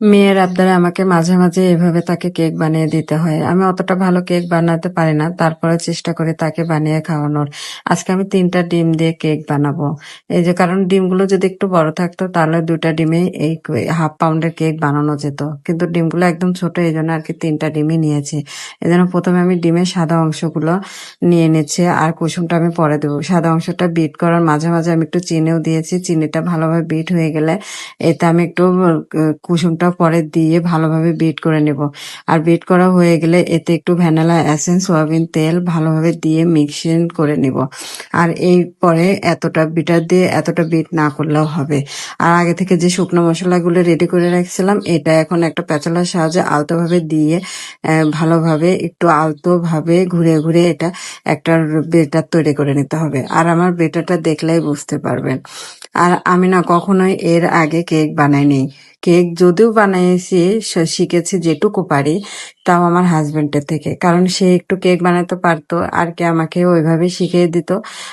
মেয়ের আবদারে আমাকে মাঝে মাঝে এভাবে তাকে কেক বানিয়ে দিতে হয়। আমি অতটা ভালো কেক বানাতে পারি না তারপরে চেষ্টা করি তাকে বানিয়ে খাওয়ানোর। আজকে আমি তিনটা ডিম দিয়ে কেক বানাবো। এই যে, কারণ ডিমগুলো যদি একটু বড় থাকতো, তাহলে দুটা ডিমে এই হাফ পাউন্ডের কেক বানানো যেত। কিন্তু ডিমগুলো একদম ছোট, এই জন্য আর কি তিনটা ডিমই নিয়েছি। এই জন্য প্রথমে আমি ডিমের সাদা অংশগুলো নিয়ে নিচ্ছি, আর কুসুমটা আমি পরে দেবো। সাদা অংশটা বিট করার মাঝে মাঝে আমি একটু চিনিও দিয়েছি। চিনিটা ভালোভাবে বিট হয়ে গেলে এতে আমি একটু কুসুমটা পরে দিয়ে ভালোভাবে বিট করে নেব। আর বিট করা হয়ে গেলে এতে একটু ভ্যানিলা এসেন্স সয়াবিন তেল ভালোভাবে দিয়ে মিক্সিং করে নেব। আর এই পরে এতটা বিটার দিয়ে এতটা বিট না করলেও হবে। আর আগে থেকে যে শুকনো মশলাগুলো রেডি করে রাখছিলাম, এটা এখন একটা প্যাচালার সাহায্যে আলতোভাবে দিয়ে ভালোভাবে একটু আলতোভাবে ঘুরে ঘুরে এটা একটা বেটার তৈরি করে নিতে হবে। আর আমার বেটারটা দেখলেই বুঝতে পারবেন। আর আমি না কখনোই এর আগে কেক বানাইনি। কেক যদিও বানাইছি, স- শিখেছি যেটুকু পারি, তাও আমার হাজবেন্ডের থেকে। কারণ সে একটু কেক বানাতে পারতো, আর কি আমাকে ওইভাবে শিখিয়ে দিত,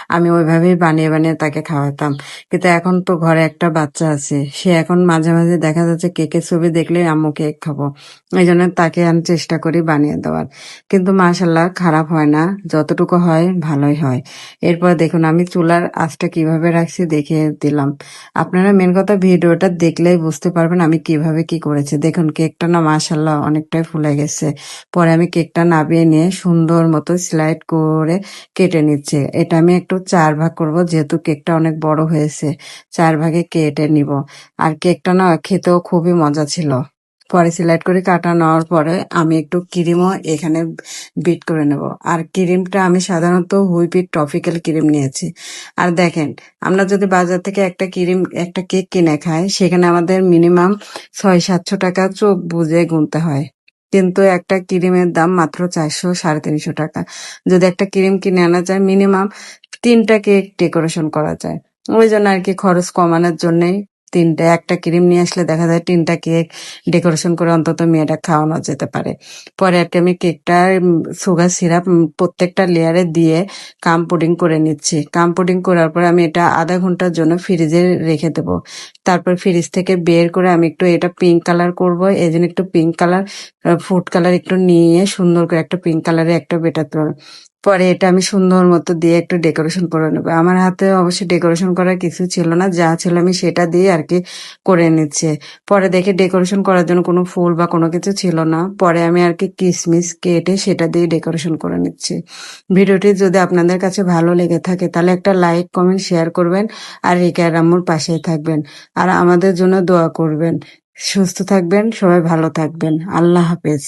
আমি ওইভাবেই বানিয়ে বানিয়ে তাকে খাওয়াতাম। কিন্তু এখন তো ঘরে একটা বাচ্চা আছে, সে এখন মাঝে মাঝে দেখা যাচ্ছে কেকের ছবি দেখলে, আম্মু, কেক খাব। এই জন্য তাকে আমি চেষ্টা করি বানিয়ে দেওয়ার। কিন্তু মাশাল্লাহ খারাপ হয় না, যতটুকু হয় ভালোই হয়। এরপর দেখুন, আমি চুলার আঁচটা কীভাবে রাখছি দেখে দিলাম। আপনারা মেন কথা ভিডিওটা দেখলেই বুঝতে পারবেন আমি কীভাবে কি করেছি। দেখুন, কেকটা না মাশাল্লাহ অনেকটাই ফুলে গেছে। পরে আমি কেকটা নাবিয়ে নিয়ে সুন্দর মতো স্লাইড করে কেটে নিচ্ছে। এটা আমি একটু চার ভাগ করব, যেহেতু কেকটা অনেক বড় হয়েছে। চার ভাগে কেটে নিব। আর কেকটা না খেতেও খুবই মজা ছিল। পরে সিলেক্ট করে কাটা নেওয়ার পরে আমি একটু ক্রিমও এখানে বিট করে নেব। আর ক্রিমটা আমি সাধারণত হুইপিট টপিক্যাল ক্রিম নিয়েছি। আর দেখেন, আমরা যদি বাজার থেকে একটা ক্রিম, একটা কেক কিনে খাই, সেখানে আমাদের মিনিমাম ছয়, সাতশো টাকা চোখ বুঝে গুনতে হয়। কিন্তু একটা ক্রিমের দাম মাত্র চারশো, সাড়ে তিনশো টাকা। যদি একটা ক্রিম কিনে আনা যায়, মিনিমাম তিনটা কেক ডেকোরেশন করা যায়। ওই জন্য আর কি খরচ কমানোর জন্যই তিনটা, একটা ক্রিম নিয়ে আসলে দেখা যায় তিনটা কেক ডেকোরেশন করে অন্তত মেয়েটা খাওয়ানো যেতে পারে। পরে আর কি আমি কেকটা সুগার সিরাপ প্রত্যেকটা লেয়ারে দিয়ে কাম পুডিং করে নিচ্ছি। কাম পুডিং করার পর আমি এটা আধা ঘণ্টার জন্য ফ্রিজে রেখে দেবো। তারপর ফ্রিজ থেকে বের করে আমি একটু এটা পিঙ্ক কালার করব। এই জন্য একটু পিঙ্ক কালার ফুড কালার একটু নিয়ে সুন্দর করে একটা পিঙ্ক কালারের একটা বেটার পরে এটা আমি সুন্দর মতো দিয়ে একটু ডেকোরেশন করে নেব। আমার হাতে অবশ্যই ডেকোরেশন করার কিছু ছিল না, যা ছিল আমি সেটা দিয়ে আর কি করে নিচ্ছে। পরে দেখে ডেকোরেশন করার জন্য কোনো ফুল বা কোনো কিছু ছিল না। পরে আমি আর কি কিসমিস কেটে সেটা দিয়ে ডেকোরেশন করে নিচ্ছি। ভিডিওটি যদি আপনাদের কাছে ভালো লেগে থাকে, তাহলে একটা লাইক কমেন্ট শেয়ার করবেন আর রিকার আম্মুর পাশেই থাকবেন। আর আমাদের জন্য দোয়া করবেন। সুস্থ থাকবেন, সবাই ভালো থাকবেন। আল্লাহ হাফেজ।